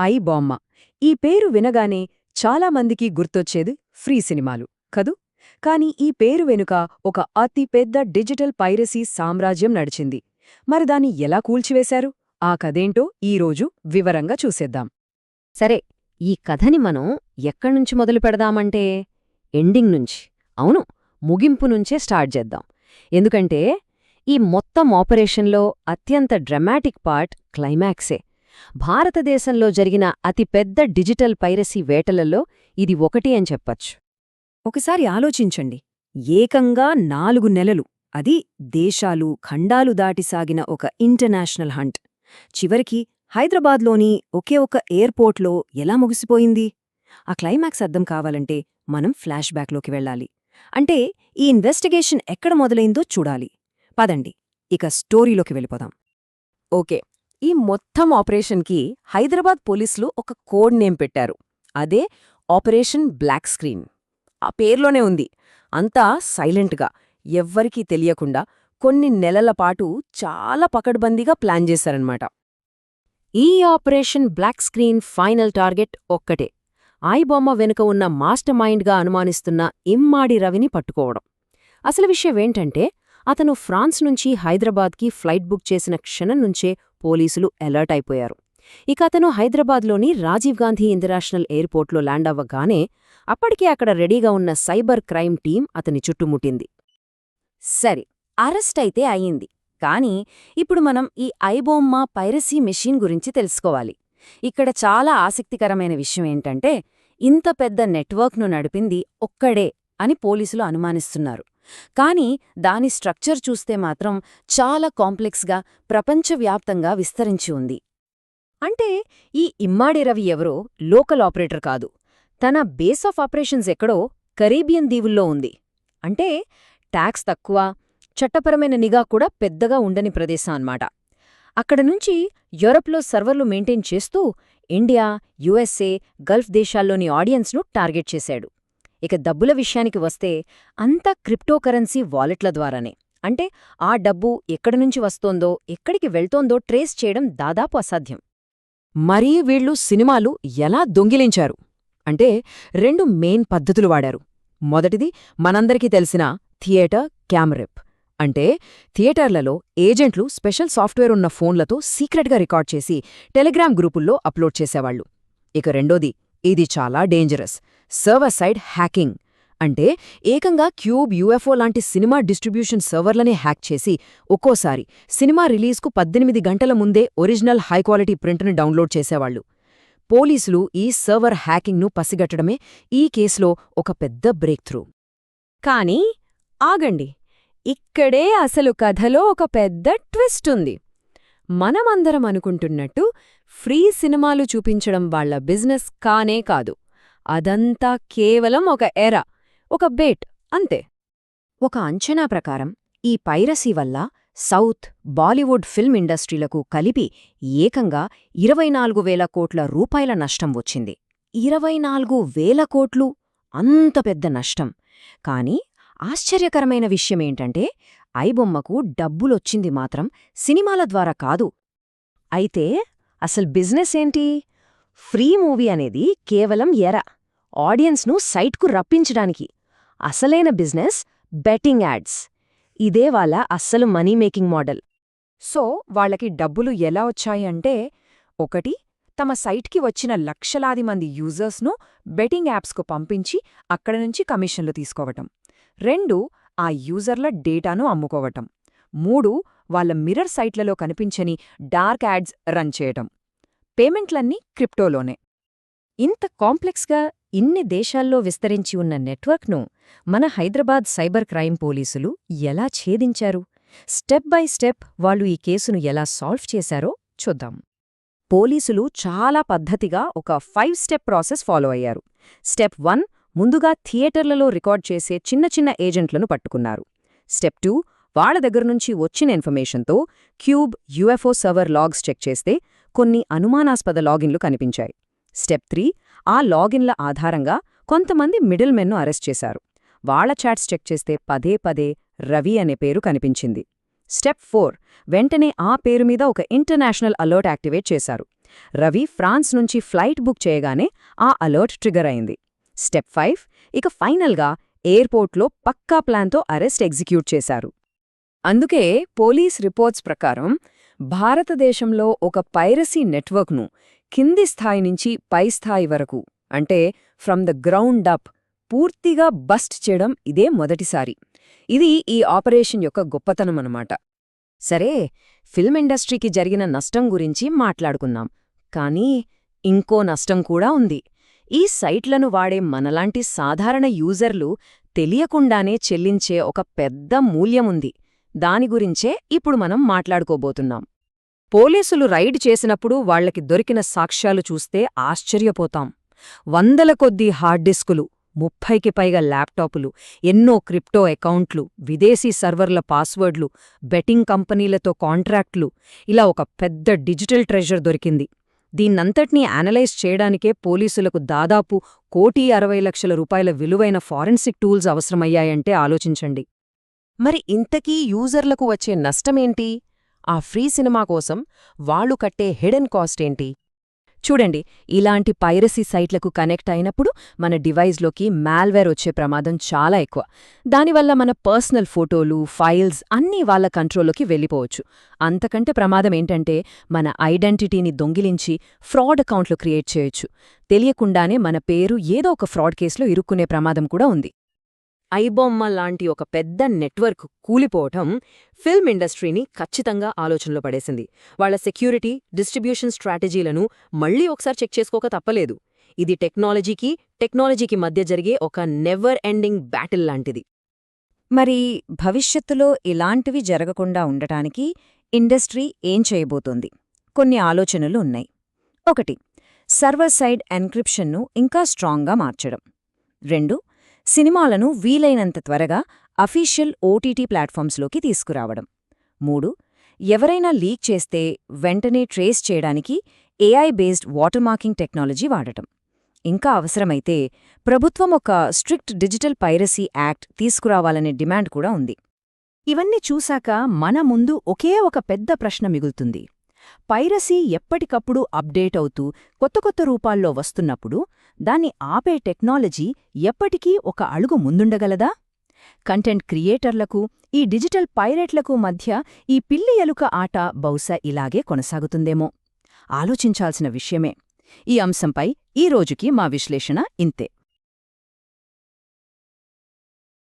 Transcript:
I బొమ్మ. ఈ పేరు వినగానే చాలామందికి గుర్తొచ్చేది ఫ్రీ సినిమాలు కదూ? కాని ఈ పేరు వెనుక ఒక అతి పెద్ద డిజిటల్ పైరసీ సామ్రాజ్యం నడిచింది. మరి దాన్ని ఎలా కూల్చివేశారు? ఆ కథేంటో ఈరోజు వివరంగా చూసేద్దాం. సరే ఈ కథని మనం ఎక్కడ్నుంచి మొదలు పెడదామంటే ఎండింగ్ నుంచి. అవును ముగింపు నుంచే స్టార్ట్ చేద్దాం. ఎందుకంటే ఈ మొత్తం ఆపరేషన్లో అత్యంత డ్రమాటిక్ పార్ట్ క్లైమాక్సే. భారతదేశంలో జరిగిన అతిపెద్ద డిజిటల్ పైరసీ వేటలలో ఇది ఒకటి అని చెప్పచ్చు. ఒకసారి ఆలోచించండి. ఏకంగా నాలుగు నెలలు. అది దేశాలు ఖండాలు దాటి సాగిన ఒక ఇంటర్నేషనల్ హంట్. చివరికి హైదరాబాద్లోని ఒకే ఒక ఎయిర్పోర్ట్లో ఎలా ముగిసిపోయింది? ఆ క్లైమాక్స్ అర్థం కావాలంటే మనం ఫ్లాష్ బ్యాక్లోకి వెళ్ళాలి. అంటే ఈ ఇన్వెస్టిగేషన్ ఎక్కడ మొదలైందో చూడాలి. పదండి. ఇక స్టోరీలోకి వెళ్ళిపోదాం. ఓకే. ఈ మొత్తం ఆపరేషన్కి హైదరాబాద్ పోలీసులు ఒక కోడ్ నేమ్ పెట్టారు. అదే ఆపరేషన్ బ్లాక్ స్క్రీన్. ఆ పేర్లోనే ఉంది. అంతా సైలెంట్గా ఎవ్వరికీ తెలియకుండా కొన్ని నెలల పాటు చాలా పకడ్బందీగా ప్లాన్ చేశారనమాట ఈ operation black screen final target ఒక్కటే ఐబొమ్మ వెనుక ఉన్న మాస్టర్ మైండ్గా అనుమానిస్తున్న ఇమ్మాడి రవిని పట్టుకోవడం. అసలు విషయమేంటంటే అతను ఫ్రాన్స్ నుంచి హైదరాబాద్కి ఫ్లైట్ బుక్ చేసిన క్షణం నుంచే పోలీసులు అలర్ట్ అయిపోయారు. ఇక అతను హైదరాబాద్లోని రాజీవ్ గాంధీ ఇంటర్నేషనల్ ఎయిర్పోర్ట్లో ల్యాండ్ అవ్వగానే అప్పటికే అక్కడ రెడీగా ఉన్న సైబర్ క్రైమ్ టీం అతని చుట్టుముట్టింది. సరే అరెస్ట్ అయితే అయ్యింది. కానీ ఇప్పుడు మనం ఈ ఐబోమ్మ పైరసీ మెషిన్ గురించి తెలుసుకోవాలి. ఇక్కడ చాలా ఆసక్తికరమైన విషయం ఏంటంటే ఇంత పెద్ద నెట్వర్క్ను నడిపింది ఒక్కడే అని పోలీసులు అనుమానిస్తున్నారు. కానీ దాని స్ట్రక్చర్ చూస్తే మాత్రం చాలా కాంప్లెక్స్గా ప్రపంచవ్యాప్తంగా విస్తరించి ఉంది. అంటే ఈ ఇమ్మాడి రవి ఎవరో లోకల్ ఆపరేటర్ కాదు. తన బేస్ ఆఫ్ ఆపరేషన్స్ ఎక్కడో కరీబియన్ దీవుల్లో ఉంది. అంటే ట్యాక్స్ తక్కువ చట్టపరమైన నిఘా కూడా పెద్దగా ఉండని ప్రదేశం అన్నమాట. అక్కడ నుంచి యూరప్లో సర్వర్లు మెయింటైన్ చేస్తూ ఇండియా యుఎస్ఏ గల్ఫ్ దేశాల్లోని ఆడియన్స్ను టార్గెట్ చేశాడు. ఇక డబ్బుల విషయానికి వస్తే అంతా క్రిప్టోకరెన్సీ వాలెట్ల ద్వారానే. అంటే ఆ డబ్బు ఎక్కడి నుంచి వస్తోందో ఎక్కడికి వెళ్తోందో ట్రేస్ చేయడం దాదాపు అసాధ్యం. మరీ వీళ్ళు సినిమాలు ఎలా దొంగిలించారు? అంటే రెండు మెయిన్ పద్ధతులు వాడారు. మొదటిది మనందరికీ తెలిసిన థియేటర్ క్యామరెప్ అంటే థియేటర్లలో ఏజెంట్లు స్పెషల్ సాఫ్ట్వేర్ ఉన్న ఫోన్లతో సీక్రెట్గా రికార్డ్ చేసి టెలిగ్రామ్ గ్రూపుల్లో అప్లోడ్ చేసేవాళ్ళు ఇక రెండోది ఇది చాలా డేంజరస్ సర్వర్ సైడ్ హ్యాకింగ్ అంటే ఏకంగా క్యూబ్ యూఎఫ్ఓ లాంటి సినిమా డిస్ట్రిబ్యూషన్ సర్వర్లనే హ్యాక్ చేసి ఒక్కోసారి సినిమా రిలీజ్కు పద్దెనిమిది గంటల ముందే ఒరిజినల్ హైక్వాలిటీ ప్రింట్ను డౌన్లోడ్ చేసేవాళ్ళు పోలీసులు ఈ సర్వర్ హ్యాకింగ్ను పసిగట్టడమే ఈ కేసులో ఒక పెద్ద బ్రేక్ త్రూ కానీ ఆగండి. ఇక్కడే అసలు కథలో ఒక పెద్ద ట్విస్ట్ ఉంది. మనమందరం అనుకుంటున్నట్టు ఫ్రీ సినిమాలు చూపించడం వాళ్ళ బిజినెస్ కానే కాదు. అదంతా కేవలం ఒక ఎర ఒక బేట్ అంతే. ఒక అంచనా ప్రకారం ఈ పైరసీ వల్ల సౌత్ బాలీవుడ్ ఫిల్మ్ ఇండస్ట్రీలకు కలిపి ఏకంగా ఇరవై నాలుగు వేల కోట్ల రూపాయల నష్టం వచ్చింది. ఇరవై నాలుగు వేల కోట్లు అంత పెద్ద నష్టం. కాని ఆశ్చర్యకరమైన విషయమేంటంటే ఐబొమ్మకు డబ్బులొచ్చింది మాత్రం సినిమాల ద్వారా కాదు. అయితే అసలు బిజినెస్ ఏంటి? ఫ్రీ మూవీ అనేది కేవలం ఎర ఆడియన్స్ను సైట్కు రప్పించడానికి. అసలైన బిజినెస్ బెట్టింగ్ యాడ్స్. ఇదే వాళ్ళ అస్సలు మనీ మేకింగ్ మోడల్. సో వాళ్ళకి డబ్బులు ఎలా వచ్చాయి అంటే ఒకటి తమ సైట్కి వచ్చిన లక్షలాది మంది యూజర్స్ను బెట్టింగ్ యాప్స్కు పంపించి అక్కడ నుంచి కమిషన్లు తీసుకోవటం. రెండు ఆ యూజర్ల డేటాను అమ్ముకోవటం. మూడు వాళ్ళ మిర్రర్ సైట్లలో కనిపించని డార్క్ యాడ్స్ రన్ చేయటం. పేమెంట్లన్నీ క్రిప్టోలోనే. ఇంత కాంప్లెక్స్గా ఇన్ని దేశాల్లో విస్తరించి ఉన్న నెట్వర్క్ను మన హైదరాబాద్ సైబర్ క్రైమ్ పోలీసులు ఎలా ఛేదించారు? స్టెప్ బై స్టెప్ వాళ్ళు ఈ కేసును ఎలా సాల్వ్ చేశారో చూద్దాం. పోలీసులు చాలా పద్ధతిగా ఒక ఫైవ్ స్టెప్ ప్రాసెస్ ఫాలో అయ్యారు. స్టెప్ వన్ ముందుగా థియేటర్లలో రికార్డ్ చేసే చిన్న చిన్న ఏజెంట్లను పట్టుకున్నారు. స్టెప్ టూ వాళ్ళ దగ్గరనుంచి వచ్చిన ఇన్ఫర్మేషన్తో Qube UFO server logs check చేస్తే కొన్ని అనుమానాస్పద లాగిన్లు కనిపించాయి. స్టెప్ త్రీ ఆ లాగిన్ల ఆధారంగా కొంతమంది మిడిల్ మెన్ను అరెస్ట్ చేశారు. వాళ్ళ చాట్స్ చెక్ చేస్తే పదే పదే రవి అనే పేరు కనిపించింది. స్టెప్ ఫోర్ వెంటనే ఆ పేరు మీద ఒక ఇంటర్నేషనల్ అలర్ట్ యాక్టివేట్ చేశారు. రవి ఫ్రాన్స్ నుంచి ఫ్లైట్ బుక్ చేయగానే ఆ అలర్ట్ ట్రిగర్ అయింది. స్టెప్ ఫైవ్ ఇక ఫైనల్గా ఎయిర్పోర్ట్లో పక్కా ప్లాన్తో అరెస్ట్ ఎగ్జిక్యూట్ చేశారు. అందుకే పోలీస్ రిపోర్ట్స్ ప్రకారం భారతదేశంలో ఒక పైరసీ నెట్వర్క్ను కింది స్థాయి నుంచి పై స్థాయి వరకు అంటే ఫ్రమ్ ద గ్రౌండ్ అప్ పూర్తిగా బస్ట్ చేయడం ఇదే మొదటిసారి. ఇది ఈ ఆపరేషన్ యొక్క గొప్పతనమనమాట సరే ఫిల్మ్ ఇండస్ట్రీకి జరిగిన నష్టం గురించి మాట్లాడుకుందాం. కానీ ఇంకో నష్టం కూడా ఉంది. ఈ సైట్లను వాడే మనలాంటి సాధారణ యూజర్లు తెలియకుండానే చెల్లించే ఒక పెద్ద మూల్యముంది దాని గురించే ఇప్పుడు మనం మాట్లాడుకోబోతున్నాం. పోలీసులు రైడ్ చేసినప్పుడు వాళ్ళకి దొరికిన సాక్ష్యాలు చూస్తే ఆశ్చర్యపోతాం. వందల కొద్దీ హార్డ్ డిస్కులు ముప్పైకి పైగా ల్యాప్టాపులు ఎన్నో క్రిప్టో అకౌంట్లు విదేశీ సర్వర్ల పాస్వర్డ్లు బెట్టింగ్ కంపెనీలతో కాంట్రాక్ట్లు ఇలా ఒక పెద్ద డిజిటల్ ట్రెజర్ దొరికింది. దీన్నంతటినీ అనలైజ్ చేయడానికే పోలీసులకు దాదాపు కోటి అరవై లక్షల రూపాయల విలువైన ఫారెన్సిక్ టూల్స్ అవసరమయ్యాయంటే ఆలోచించండి. మరి ఇంతకీ యూజర్లకు వచ్చే నష్టమేంటి? ఆ ఫ్రీ సినిమా కోసం వాళ్ళు కట్టే హిడెన్ కాస్ట్ ఏంటి? చూడండి ఇలాంటి పైరసీ సైట్లకు కనెక్ట్ అయినప్పుడు మన డివైస్లోకి మాల్వేర్ వచ్చే ప్రమాదం చాలా ఎక్కువ. దానివల్ల మన పర్సనల్ ఫోటోలు ఫైల్స్ అన్నీ వాళ్ళ కంట్రోల్లోకి వెళ్ళిపోవచ్చు. అంతకంటే ప్రమాదం ఏంటంటే మన ఐడెంటిటీని దొంగిలించి ఫ్రాడ్ అకౌంట్లు క్రియేట్ చేయొచ్చు. తెలియకుండానే మన పేరు ఏదో ఒక ఫ్రాడ్ కేసులో ఇరుక్కునే ప్రమాదం కూడా ఉంది. ఐబొమ్మ లాంటి ఒక పెద్ద నెట్వర్క్ కూలిపోవటం ఫిల్మ్ ఇండస్ట్రీని ఖచ్చితంగా ఆలోచనలో పడేసింది. వాళ్ళ సెక్యూరిటీ డిస్ట్రిబ్యూషన్ స్ట్రాటజీలను మళ్ళీ ఒకసారి చెక్ చేసుకోక తప్పలేదు. ఇది టెక్నాలజీకి టెక్నాలజీకి మధ్య జరిగే ఒక నెవర్ ఎండింగ్ బ్యాటిల్ లాంటిది. మరి భవిష్యత్తులో ఇలాంటివి జరగకుండా ఉండటానికి ఇండస్ట్రీ ఏం చేయబోతోంది? కొన్ని ఆలోచనలు ఉన్నాయి. ఒకటి సర్వర్ సైడ్ ఎన్క్రిప్షన్ను ఇంకా స్ట్రాంగ్గా మార్చడం. రెండు సినిమాలను వీలైనంత త్వరగా అఫీషియల్ ఓటీటీ ప్లాట్ఫామ్స్లోకి తీసుకురావడం. మూడు ఎవరైనా లీక్ చేస్తే వెంటనే ట్రేస్ చేయడానికి ఏఐ బేస్డ్ వాటర్మార్కింగ్ టెక్నాలజీ వాడటం. ఇంకా అవసరమైతే ప్రభుత్వం ఒక స్ట్రిక్ట్ డిజిటల్ పైరసీ యాక్ట్ తీసుకురావాలనే డిమాండ్ కూడా ఉంది. ఇవన్నీ చూశాక మన ముందు ఒకే ఒక పెద్ద ప్రశ్న మిగులుతుంది. పైరసీ ఎప్పటికప్పుడు అప్డేట్ అవుతూ కొత్త కొత్త రూపాల్లో వస్తున్నప్పుడు దాన్ని ఆపే టెక్నాలజీ ఎప్పటికీ ఒక అడుగు ముందుండగలదా? కంటెంట్ క్రియేటర్లకు ఈ డిజిటల్ పైరేట్లకు మధ్య ఈ పిల్లి ఎలుక ఆట బహుశా ఇలాగే కొనసాగుతుందేమో. ఆలోచించాల్సిన విషయమే. ఈ అంశంపై ఈ రోజుకి మా విశ్లేషణ ఇంతే.